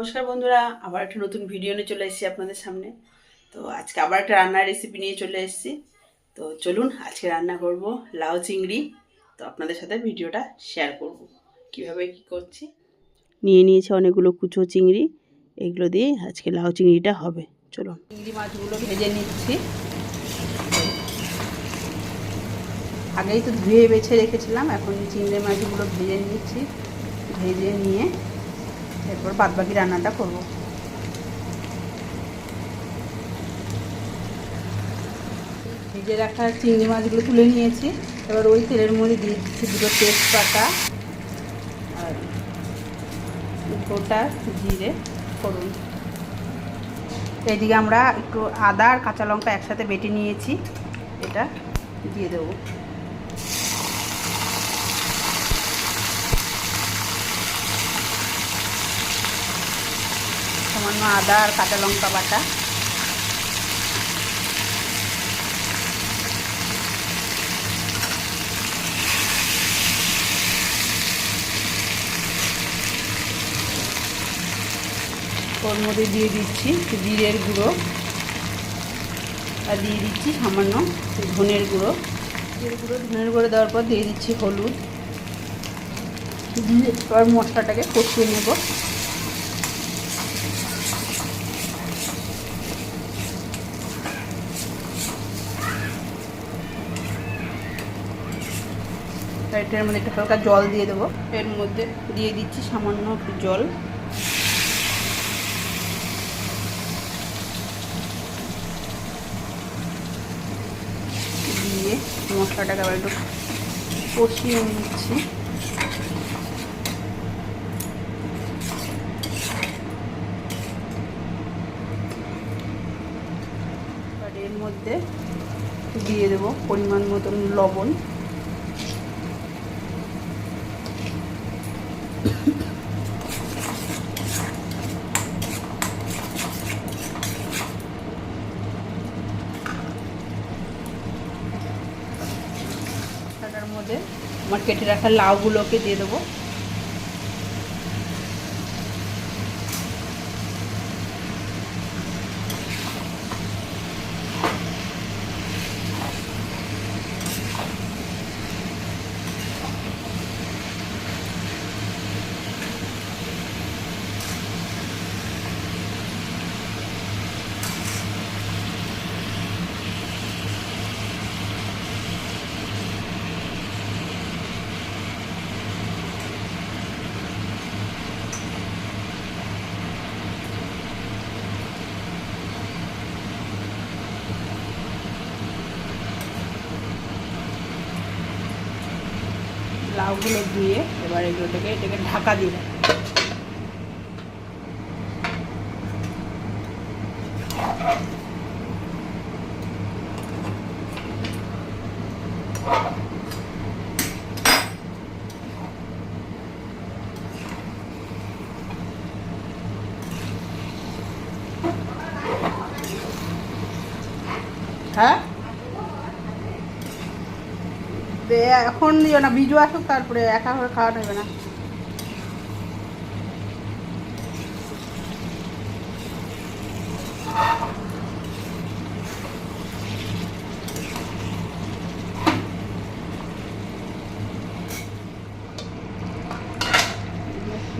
নমস্কার বন্ধুরা, আবার একটা নতুন ভিডিও নিয়ে চলে এসেছি আপনাদের সামনে। তো আজকে আবার একটা রান্নার রেসিপি নিয়ে চলে এসেছি। তো চলুন আজকে রান্না করব লাউ চিংড়ি। তো আপনাদের সাথে ভিডিওটা শেয়ার করব। কীভাবে কি করছি? নিয়ে নিয়েছে অনেকগুলো কুচো চিংড়ি। এগুলো দিয়ে আজকে লাউ চিংড়িটা হবে। চলুন। চিংড়ি মাছগুলো ভেজে নিচ্ছি। আগেই তো ধুয়ে বেছে রেখেছিলাম, এখন চিংড়ি মাছগুলো ভেজে নিচ্ছি। ভেজে নিয়ে এরপর বাদ বাকি রান্নাটা করব। ভেজে রাখা চিংড়ি মাছগুলো তুলে নিয়েছি। এবার ওই তেলের মধ্যে দিয়ে দিচ্ছি দুটো তেজপাতা আর গোটা জিরে করুন এইদিকে আমরা একটু আদা আর কাঁচা লঙ্কা একসাথে বেটে নিয়েছি। এটা দিয়ে দেবো। সামান্য আদা আর কাঁচা লঙ্কা বাটা। ওর মধ্যে দিয়ে দিচ্ছি জিরের গুঁড়ো। আর দিয়ে দিচ্ছি সামান্য ধনের গুঁড়ো। জিরের গুঁড়ো, ধনের গুঁড়ো দেওয়ার পর দিয়ে দিচ্ছি হলুদ। দিয়ে এবার মশলাটাকে কষিয়ে নেব। এটার মধ্যে একটু হালকা জল দিয়ে দেবো। এর মধ্যে দিয়ে দিচ্ছি সামান্য একটু জল। দিয়ে মশলাটাকে আবার একটু কষিয়ে নিচ্ছি। এর মধ্যে দিয়ে দেবো পরিমাণ মতন লবণ। আমার কেটে রাখা লাউগুলোকে দিয়ে দেবো। লাউগুলো দিয়ে এবার এগুলোটাকে এটাকে ঢাকা দিয়ে। হ্যাঁ এখন দিও না, বিজু আসুক, তারপরে একা করে খাওয়া নেবে না।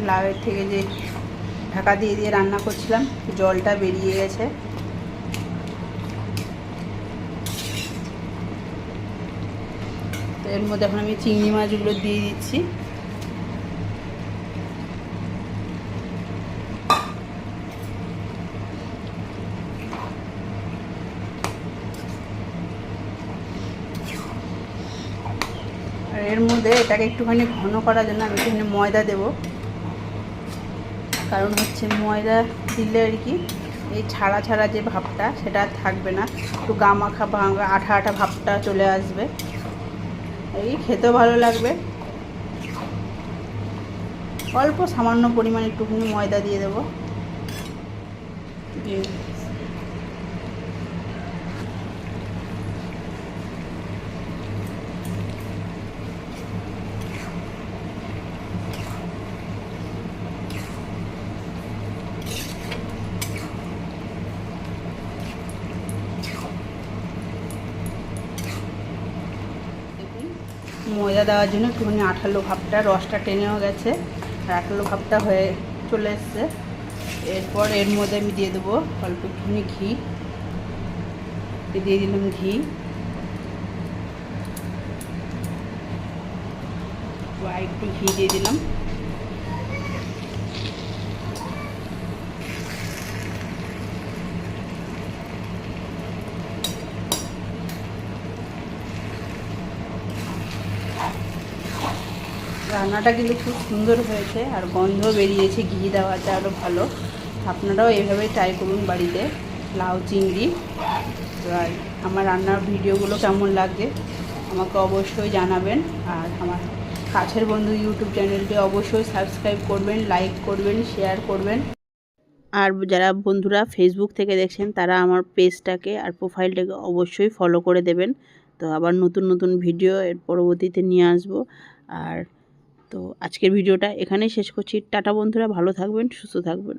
লাউয়ের থেকে যে ঢাকা দিয়ে দিয়ে রান্না করছিলাম, জলটা বেরিয়ে গেছে। এর মধ্যে এখন আমি চিংড়ি মাছগুলো দিয়ে দিচ্ছি। আর এর মধ্যে এটাকে একটুখানি ঘন করার জন্য আমি একটুখানি ময়দা দেব। কারণ হচ্ছে ময়দা দিলে আর কি এই ছাড়া ছাড়া যে ভাবটা সেটা থাকবে না। একটু গামাখা ভাঙা, আঠা আঠা ভাবটা চলে আসবে। এই খেতেও ভালো লাগবে। অল্প সামান্য পরিমাণ একটুখানি ময়দা দিয়ে দেবো। দিয়ে ময়দা দেওয়ার জন্য একটুখানি আঠালো ভাবটা, রসটা টেনেও গেছে। আর আঠালো ভাবটা হয়ে চলে এসছে। এরপর এর মধ্যে আমি দিয়ে দেবো অল্প একটুখানি ঘি। দিয়ে দিলাম ঘি। একটু ঘি দিয়ে দিলাম। রান্নাটা কিন্তু খুব সুন্দর হয়েছে আর গন্ধ বেরিয়েছে, ঘি দেওয়াতে আরও ভালো। আপনারাও এভাবে ট্রাই করুন বাড়িতে, লাউ, চিংড়ি। আর আমার রান্নার ভিডিওগুলো কেমন লাগছে আমাকে অবশ্যই জানাবেন। আর আমার কাছের বন্ধু ইউটিউব চ্যানেলটি অবশ্যই সাবস্ক্রাইব করবেন লাইক করবেন শেয়ার করবেন। আর যারা বন্ধুরা ফেসবুক থেকে দেখছেন, তারা আমার পেজটাকে আর প্রোফাইলটাকে অবশ্যই ফলো করে দেবেন। তো আবার নতুন নতুন ভিডিও এর পরবর্তীতে নিয়ে আসব। আর তো আজকের ভিডিওটা এখানেই শেষ করছি। টাটা বন্ধুরা ভালো থাকবেন সুস্থ থাকবেন।